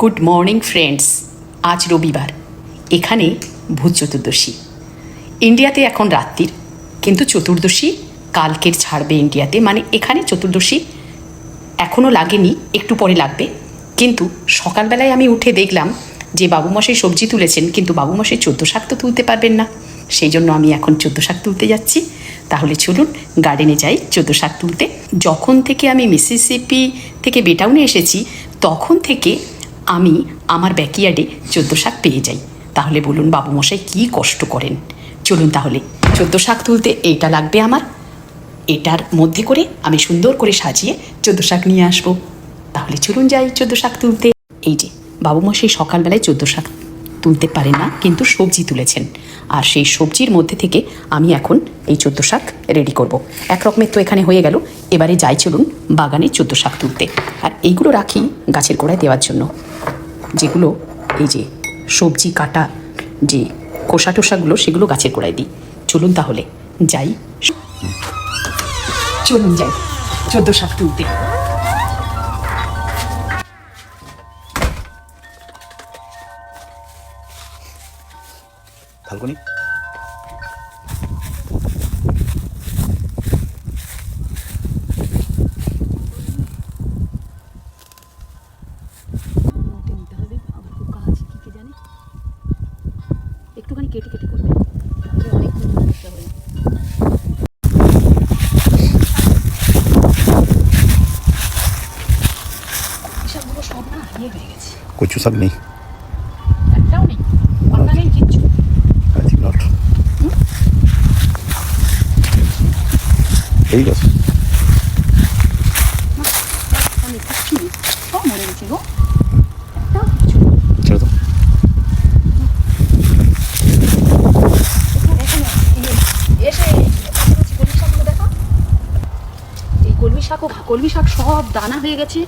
Good morning friends, আজ রবিবার। এখানে ভূত চতুর্দশী। ইন্ডিয়াতে এখন রাত্রির, কিন্তু চতুর্দশী কালকের ছাড়বে ইন্ডিয়াতে। মানে এখানে চতুর্দশী এখনও লাগেনি, একটু পরে লাগবে। কিন্তু সকালবেলায় আমি উঠে দেখলাম যে বাবুমশাই সবজি তুলেছেন, কিন্তু বাবুমশাই চোদ্দ শাক তো তুলতে পারবেন না। সেই জন্য আমি এখন চোদ্দ শাক তুলতে যাচ্ছি। তাহলে চলুন গার্ডেনে যাই চোদ্দ শাক তুলতে। যখন থেকে আমি মিসিসিপি থেকে বেটাউনে এসেছি, তখন থেকে আমি আমার ব্যাকইয়ার্ডে চোদ্দ শাক পেয়ে যাই। তাহলে বলুন বাবুমশাই, কী কষ্ট করেন? চলুন তাহলে চোদ্দ শাক তুলতে এইটা লাগবে আমার? এটার মধ্যে করে আমি সুন্দর করে সাজিয়ে চোদ্দ শাক নিয়ে আসব। তাহলে চলুন যাই চোদ্দ শাক তুলতে। এই যে, বাবুমশাই সকালবেলায় চোদ্দ শাক তুলতে পারে না, কিন্তু সবজি তুলেছেন। আর সেই সবজির মধ্যে থেকে আমি এখন এই চোদ্দ শাক রেডি করব। এক রকমের তো এখানে হয়ে গেল। এবারে যাই চলুন বাগানে চোদ্দ শাক তুলতে। আর এইগুলো রাখি গাছের গোড়ায় দেওয়ার জন্য। যেগুলো এই যে সবজি কাটা, যে খোসা টোসাগুলো, সেগুলো গাছের গোড়ায় দিই। চলুন তাহলে, যাই। চলুন যাই, চোদ্দ সাত তুলতে। ফাল্গুনি কেটে কেটে করবে। অনেকক্ষণ করতে হবে ইয়ে কচু শাক নেই? একটাও নেই। পাতা নেই। কিচ্ছু এই গেছে অনেক কিচ্ছু নেই সব মরে গেছে গো একটাও কিচ্ছু নেই। ছেড়ে তো এখানে এখানে এসে কাছাকাছি কলমি শাকগুলো দেখা এই কলমি শাক সব দানা হয়ে গেছে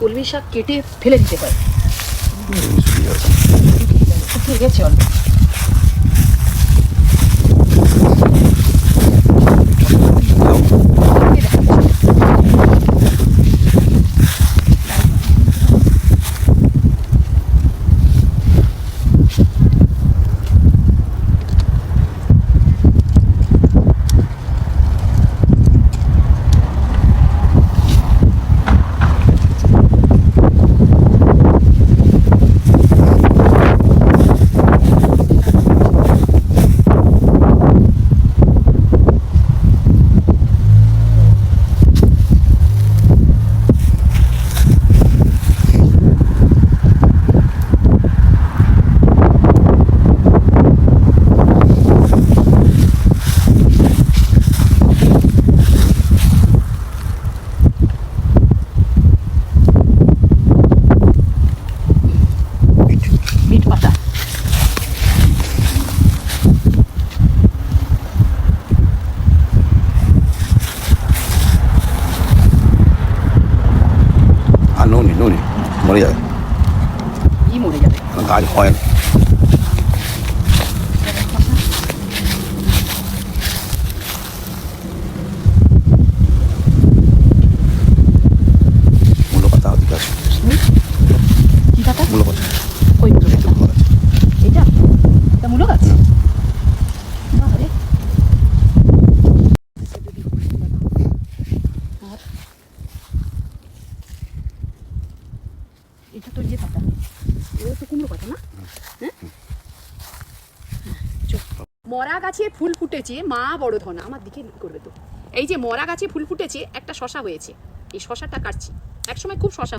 কলমি শাক কেটে ফেলে দিতে হয় শুকিয়ে গেছে অল্প বিট বিট পাতা আর নুনি নুনি মরে যাবে ই মরে যাবে কারণ গাছ হয় না মূলো পাতা ওদিকে আছে কি পাতা মূলো পাতা ওই মূলো এই তো মূলো গাছ। এটা এটা মূলো গাছ বাবারে। আর এটা তো যে পাতা এটা তো কুমড়ো পাতা না হ্যাঁ চল। মরা গাছে ফুল ফুটেছে, মা বড় ধন। আমার দিকে করবে তো। এই যে মরা গাছে ফুল ফুটেছে, একটা শশা হয়েছে। এই শশাটা কাটছি। একসময় খুব শশা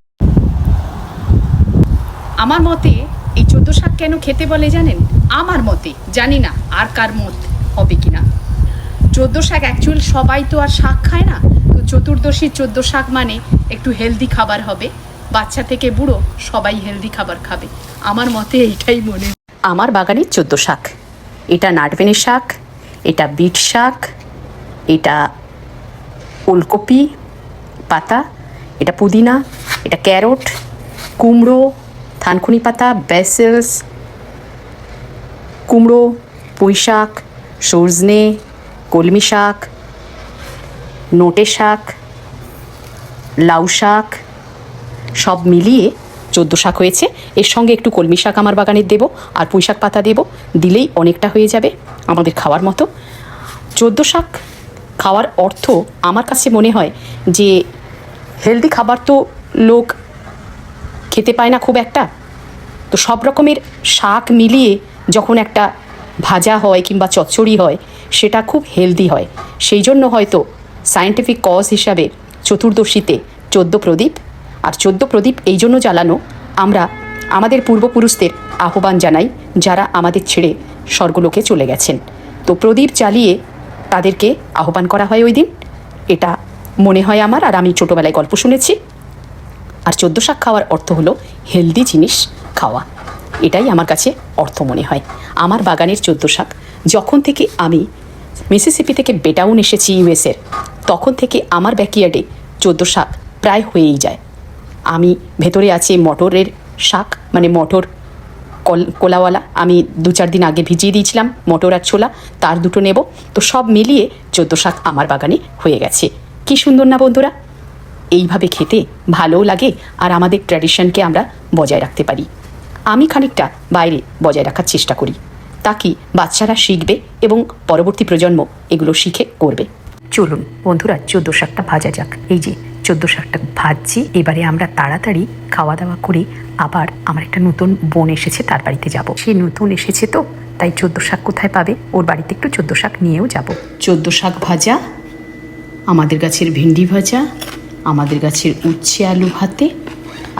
আমার মতে এই চোদ্দ শাক কেন খেতে বলে জানেন? আমার মতে, জানি না আর কার মত হবে কিনা। চোদ্দ শাক অ্যাকচুয়াল সবাই তো আর শাক খায় না। তো চতুর্দশী চোদ্দ শাক মানে একটু হেলদি খাবার হবে। বাচ্চা থেকে বুড়ো সবাই হেলদি খাবার খাবে। আমার মতে এইটাই মনে আমার বাগানের চোদ্দ শাক। এটা নাটবেনের শাক, এটা বিট শাক, এটা ওলকপি পাতা, এটা পুদিনা, এটা ক্যারট, কুমড়ো, থানকুনি পাতা, বেসেলস, কুমড়ো, পুঁই শাক সজনে কলমি শাক, নোটে শাক, লাউ শাক, সব মিলিয়ে চোদ্দ শাক হয়েছে। এর সঙ্গে একটু কলমি শাক আমার বাগানের দেবো আর পুঁই শাক পাতা দেবো। দিলেই অনেকটা হয়ে যাবে আমাদের খাওয়ার মতো। চোদ্দ শাক খাওয়ার অর্থ আমার কাছে মনে হয় যে হেলদি খাবার তো লোক খেতে পায় না খুব একটা। তো সব রকমের শাক মিলিয়ে যখন একটা ভাজা হয় কিংবা চচ্চড়ি হয়, সেটা খুব হেলদি হয়। সেই জন্য হয়তো সায়েন্টিফিক কজ হিসাবে চতুর্দশীতে চোদ্দ প্রদীপ আর চোদ্দ প্রদীপ এই জন্য জ্বালানো, আমরা আমাদের পূর্বপুরুষদের আহ্বান জানাই যারা আমাদের ছেড়ে স্বর্গলোকে চলে গেছেন। তো প্রদীপ জ্বালিয়ে তাদেরকে আহ্বান করা হয় ওই দিন। এটা মনে হয় আমার, আর আমি ছোটোবেলায় গল্প শুনেছি। আর চোদ্দ শাক খাওয়ার অর্থ হলো হেলদি জিনিস খাওয়া। এটাই আমার কাছে অর্থ মনে হয়। আমার বাগানের চোদ্দ শাক, যখন থেকে আমি মিসিসিপি থেকে বেটাউন এসেছি ইউএসের, তখন থেকে আমার ব্যাকইয়ার্ডে চোদ্দ শাক প্রায় হয়েই যায়। আমি ভেতরে আছে মটরের শাক মানে মটর কল, কোলাওয়ালা। আমি দু চার দিন আগে ভিজিয়ে দিয়েছিলাম মটর আর ছোলা, তার দুটো নেব। তো সব মিলিয়ে চোদ্দ শাক আমার বাগানে হয়ে গেছে। কি সুন্দর না বন্ধুরা? এইভাবে খেতে ভালোও লাগে আর আমাদের ট্র্যাডিশনকে আমরা বজায় রাখতে পারি। আমি খানিকটা বাইরে বজায় রাখার চেষ্টা করি। তাকি বাচ্চারা শিখবে এবং পরবর্তী প্রজন্ম এগুলো শিখে করবে? চলুন বন্ধুরা, চোদ্দ শাকটা ভাজা যাক। এই যে চোদ্দ শাকটা ভাজছি। এবারে আমরা তাড়াতাড়ি খাওয়া দাওয়া করে আবার আমার একটা নতুন বোন এসেছে, তার বাড়িতে যাব। সে নতুন এসেছে তো, তাই চোদ্দ শাক কোথায় পাবে? ওর বাড়িতে একটু চোদ্দ শাক নিয়েও যাব। চোদ্দ শাক ভাজা, আমাদের গাছের ভেন্ডি ভাজা, আমাদের গাছের উচ্ছে আলু ভাতে,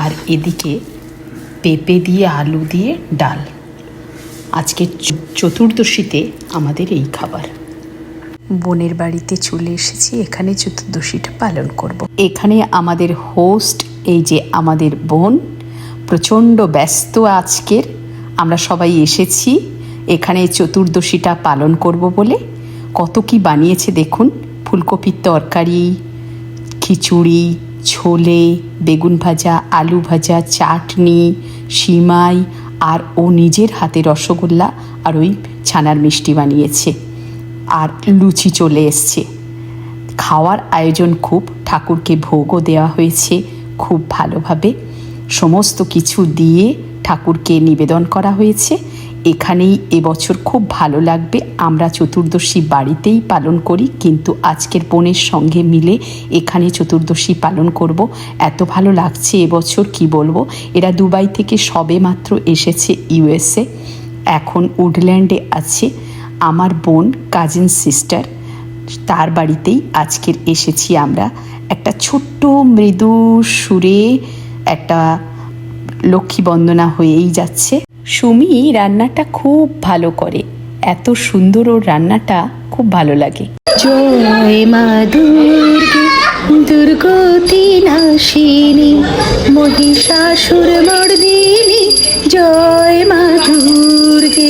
আর এদিকে পেঁপে দিয়ে আলু দিয়ে ডাল। আজকে চতুর্দশীতে আমাদের এই খাবার। বোনের বাড়িতে চলে এসেছি, এখানে চতুর্দশীটা পালন করব। এখানে আমাদের হোস্ট এই যে আমাদের বোন, প্রচণ্ড ব্যস্ত আজকের। আমরা সবাই এসেছি, এখানে চতুর্দশীটা পালন করব বলে। কত কি বানিয়েছে দেখুন, ফুলকপির তরকারি, খিচুড়ি, ছোলে, বেগুন ভাজা, আলু ভাজা, চাটনি, সিমাই, আর ও নিজের হাতে রসগোল্লা আর ওই ছানার মিষ্টি বানিয়েছে। আর লুচি চলে এসছে। খাওয়ার আয়োজন খুব, ঠাকুরকে ভোগও দেওয়া হয়েছে খুব ভালোভাবে। সমস্ত কিছু দিয়ে ঠাকুরকে নিবেদন করা হয়েছে। এখানেই এবছর খুব ভালো লাগবে। আমরা চতুর্দশী বাড়িতেই পালন করি, কিন্তু আজকের বোনের সঙ্গে মিলে এখানে চতুর্দশী পালন করব। এত ভালো লাগছে এবছর, কি বলব? এরা দুবাই থেকে সবে মাত্র এসেছে ইউএসএ। এখন উডল্যান্ডে আছে। আমার বোন কাজিন সিস্টার তার বাড়িতেই আজকের এসেছি আমরা। একটা ছোট্ট মৃদু সুরে একটা লক্ষ্মী বন্দনা হয়েই যাচ্ছে। সুমি রান্নাটা খুব ভালো করে। এত সুন্দর ওর রান্নাটা খুব ভালো লাগে। জয় মা দুর্গে জয় মা দুর্গে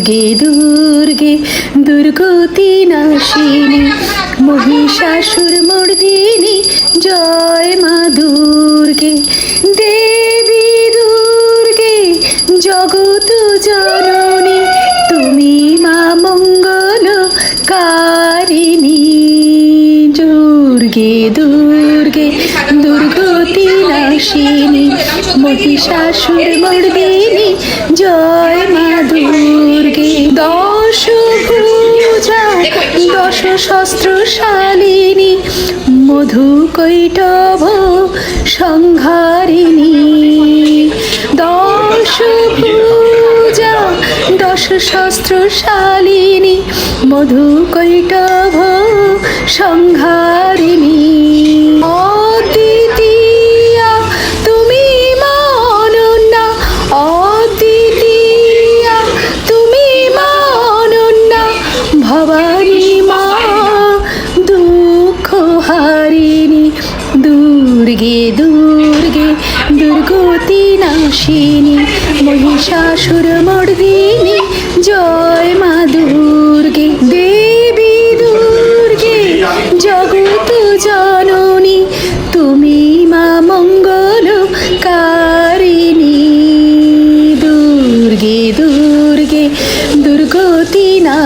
দুর্গে দুর্গে, দুর্গতি নাশিনী, মহিষাসুর মর্দিনী, জয় মা দুর্গে। দেবী দুর্গে জগত জননী, তুমি মা মঙ্গল কারিণী দুর্গে দুর্গে, দুর্গতি নাশিনী, মহিষাসুর মর্দিনী, জয় মা দুর্গে। দশ শস্ত্রশালিনী মধু কৈটভ সংহারিণী। দশ পূজা দশ মধু কৈটভ সংহারিণী।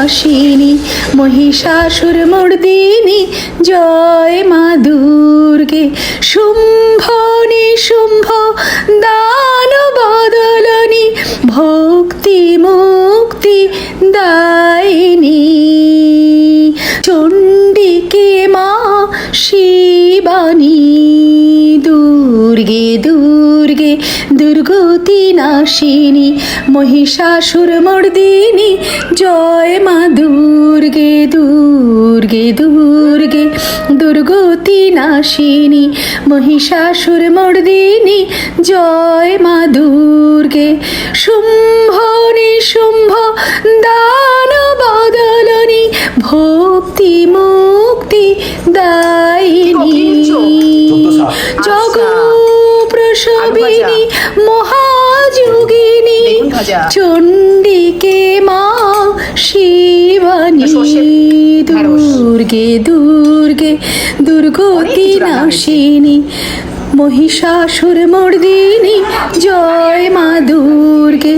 নাশিনী মহিষাসুর মর্দিনী জয় মা দুর্গে। শুম্ভ নিশুম্ভ দান বদলনি, ভক্তি মুক্তি দায়িনী। চণ্ডিকে মা শিবানী, দুর্গে দুর্গে দুর্গতি নাশিনী মহিষাসুর মর্দিনী জয় মা দুর্গে দুর্গে দুর্গে। দুর্গতি নাশিনী মহিষাসুর মর্দিনী জয় মা দুর্গে। শুম্ভ নিশুম্ভ দান বদলনি ভক্তি মুক্তি দায়িনী। জগ প্রসবিনী মহাযোগিনী। চণ্ডিকে মা শিবানী। দুর্গে দুর্গে দুর্গতি নাশিনী মহিষাসুর মর্দিনী জয় মা দুর্গে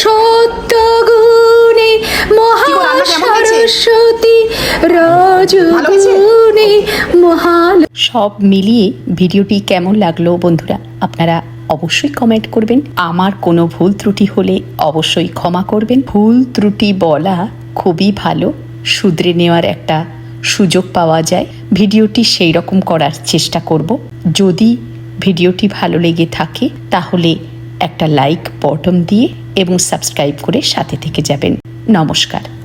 সত্য গুণে মহা রান্না কেমন হয়েছে? সরস্বতী রজগুণে মহাল সব মিলিয়ে ভিডিওটি কেমন লাগল বন্ধুরা আপনারা অবশ্যই কমেন্ট করবেন। আমার কোনো ভুল ত্রুটি হলে অবশ্যই ক্ষমা করবেন। ভুল ত্রুটি বলা খুবই ভালো, শুধরে নেওয়ার একটা সুযোগ পাওয়া যায়। ভিডিওটি সেই রকম করার চেষ্টা করব। যদি ভিডিওটি ভালো লেগে থাকে, তাহলে একটা লাইক বটন দিয়ে এবং সাবস্ক্রাইব করে সাথে থেকে যাবেন। নমস্কার।